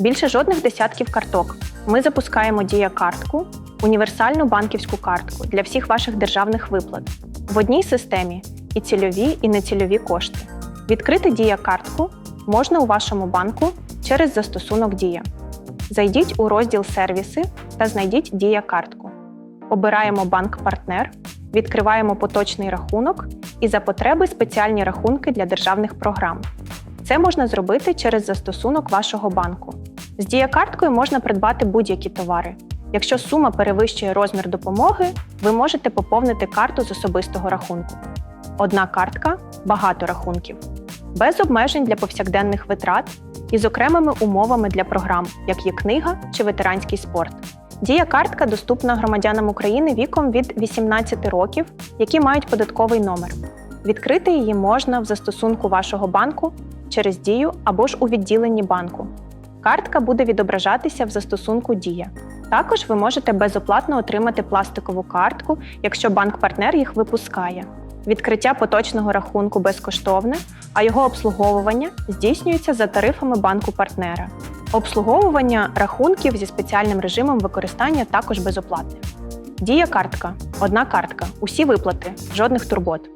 Більше жодних десятків карток. Ми запускаємо Дія картку, універсальну банківську картку для всіх ваших державних виплат. В одній системі і цільові, і нецільові кошти. Відкрити Дія картку можна у вашому банку через застосунок Дія. Зайдіть у розділ Сервіси та знайдіть Дія картку. Обираємо банк-партнер, відкриваємо поточний рахунок і за потреби спеціальні рахунки для державних програм. Це можна зробити через застосунок вашого банку. З діякарткою можна придбати будь-які товари. Якщо сума перевищує розмір допомоги, ви можете поповнити карту з особистого рахунку. Одна картка багато рахунків, без обмежень для повсякденних витрат і з окремими умовами для програм, як є книга чи ветеранський спорт. Дія картка доступна громадянам України віком від 18 років, які мають податковий номер. Відкрити її можна в застосунку вашого банку через Дію або ж у відділенні банку. Картка буде відображатися в застосунку Дія. Також ви можете безоплатно отримати пластикову картку, якщо банк-партнер їх випускає. Відкриття поточного рахунку безкоштовне, а його обслуговування здійснюється за тарифами банку-партнера. Обслуговування рахунків зі спеціальним режимом використання також безоплатне. Дія картка одна картка, усі виплати, жодних турбот.